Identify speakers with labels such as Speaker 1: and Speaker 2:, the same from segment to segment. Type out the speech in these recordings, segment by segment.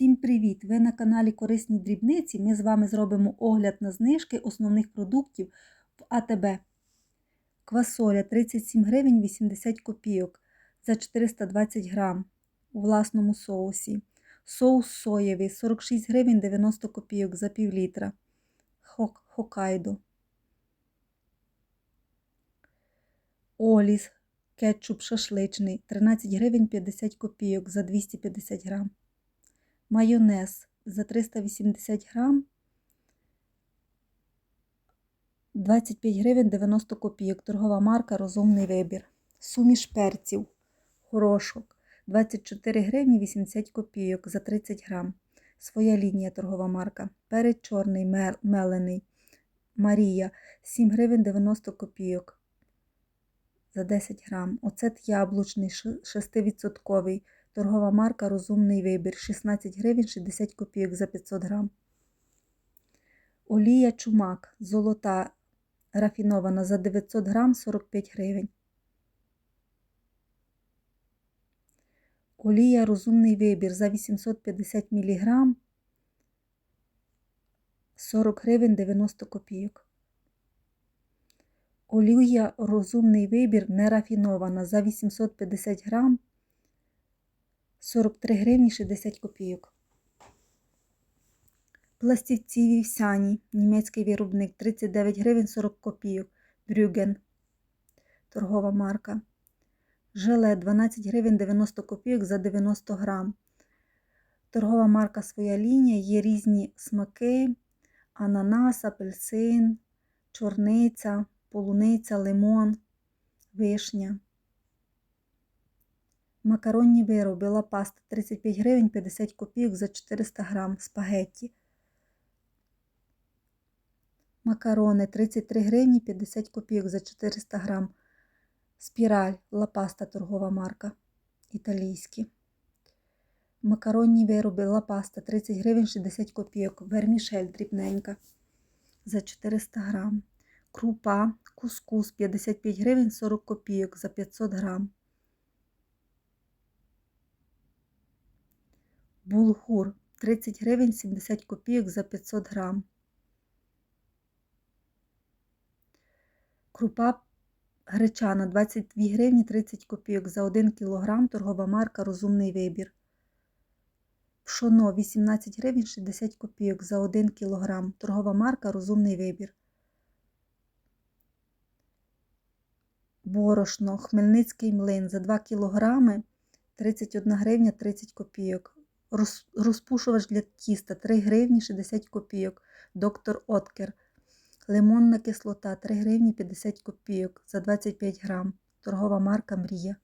Speaker 1: Всім привіт! Ви на каналі Корисні дрібниці. Ми з вами зробимо огляд на знижки основних продуктів в АТБ. Квасоля 37 гривень 80 копійок за 420 грам у власному соусі. Соус соєвий 46 гривень 90 копійок за пів літра. Хок, Хокайдо. Оліс кетчуп шашличний 13 гривень 50 копійок за 250 грам. Майонез за 380 грам 25 гривень 90 копійок. Торгова марка Розумний вибір. Суміш перців. Горошок 24 гривні 80 копійок за 30 грам. Своя лінія торгова марка. Перець чорний мелений. Марія 7 гривень 90 копійок за 10 грам. Оцет яблучний 6%. Торгова марка Розумний вибір 16 гривень 60 копійок за 500 грам. Олія чумак золота рафінована за 900 грам 45 гривень. Олія розумний вибір за 850 мг 40 гривень 90 копійок. Олія розумний вибір нерафінована за 850 грам 43 гривні 60 копійок. Пластівці вівсяні, німецький виробник 39 гривень 40 копійок. Брюген. Торгова марка. Желе 12 гривень 90 копійок за 90 грам. Торгова марка своя лінія, є різні смаки: ананас, апельсин, чорниця, полуниця, лимон, вишня. Макаронні вироби лапаста 35 гривень 50 копійок за 400 грам спагетті. Макарони 33 гривні 50 копійок за 400 грам. Спіраль лапаста торгова марка. Італійські. Макаронні вироби лапаста 30 гривень 60 копійок. Вермішель дрібненька за 400 грам. Крупа, кускус 55 гривень 40 копійок за 500 грам. Булгур 30 гривень 70 копійок за 500 грам. Крупа гречана 22 гривні 30 копійок за 1 кг торгова марка Розумний вибір. Пшоно 18 гривень 60 копійок за 1 кг торгова марка Розумний вибір. Борошно Хмельницький млин за 2 кг 31 гривня 30 копійок. Розпушувач для тіста 3 гривні 60 копійок. Доктор Откер. Лимонна кислота 3 гривні 50 копійок за 25 грам. Торгова марка Мрія.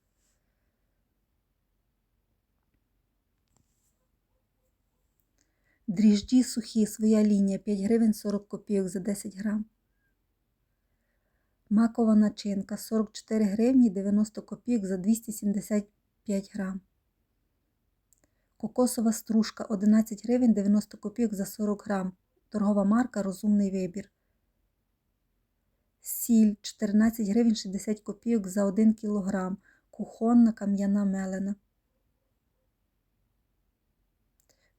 Speaker 1: Дріжджі сухі, своя лінія 5 гривень 40 копійок за 10 грам. Макова начинка 44 гривні 90 копійок за 275 грам. Кокосова стружка 11 гривень 90 копійок за 40 грам. Торгова марка Розумний вибір. Сіль 14 гривень 60 копійок за 1 кілограм. Кухонна кам'яна мелена.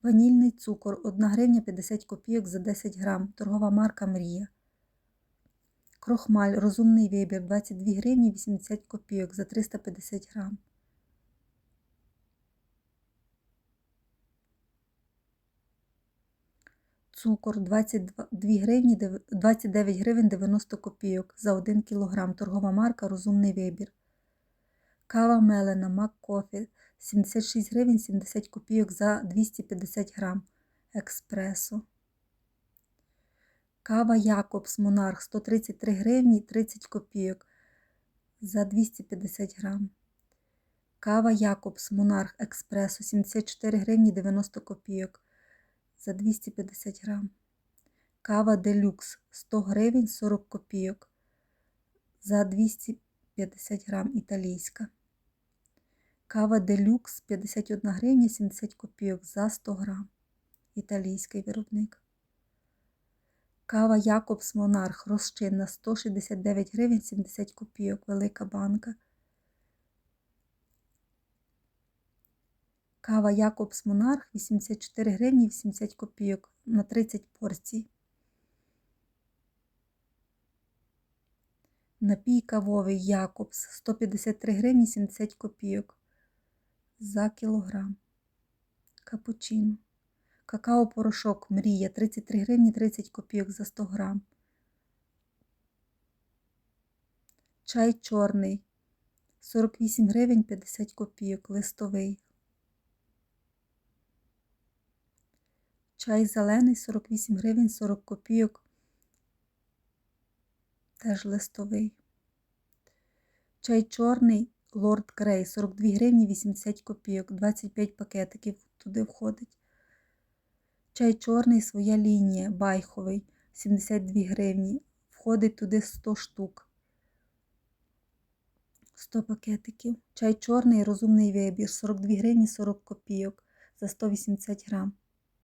Speaker 1: Ванільний цукор 1 гривня 50 копійок за 10 грам. Торгова марка Мрія. Крохмаль розумний вибір 22 гривні 80 копійок за 350 грам. Цукор 22 гривні 29 гривень 90 копійок за 1 кг. Торгова марка Розумний вибір. Кава мелена Маккофі 76 гривень 70 копійок за 250 грам. Експресо. Кава Якобс Монарх 133 гривні 30 копійок за 250 грам. Кава Якобс Монарх Експресо 74 гривні 90 копійок за 250 грам. Кава Делюкс 100 гривень 40 копійок за 250 грам італійська. Кава Делюкс 51 гривня 70 копійок за 100 грам. Італійський виробник. Кава Якобс Монарх розчинна 169 гривень 70 копійок. Велика банка. Кава Якобс Монарх 84 гривні 80 копійок на 30 порцій. Напій кавовий Якобс 153 гривні 70 копійок за кілограм. Капучино. Какао-порошок Мрія 33 гривні 30 копійок за 100 грам. Чай чорний 48 гривень 50 копійок листовий. Чай зелений 48 гривень 40 копійок. Теж листовий. Чай чорний Лорд Грей 42 гривні 80 копійок. 25 пакетиків туди входить. Чай чорний своя лінія байховий 72 гривні. Входить туди 100 штук. 100 пакетиків. Чай чорний розумний вибір 42 гривні 40 копійок за 180 грам.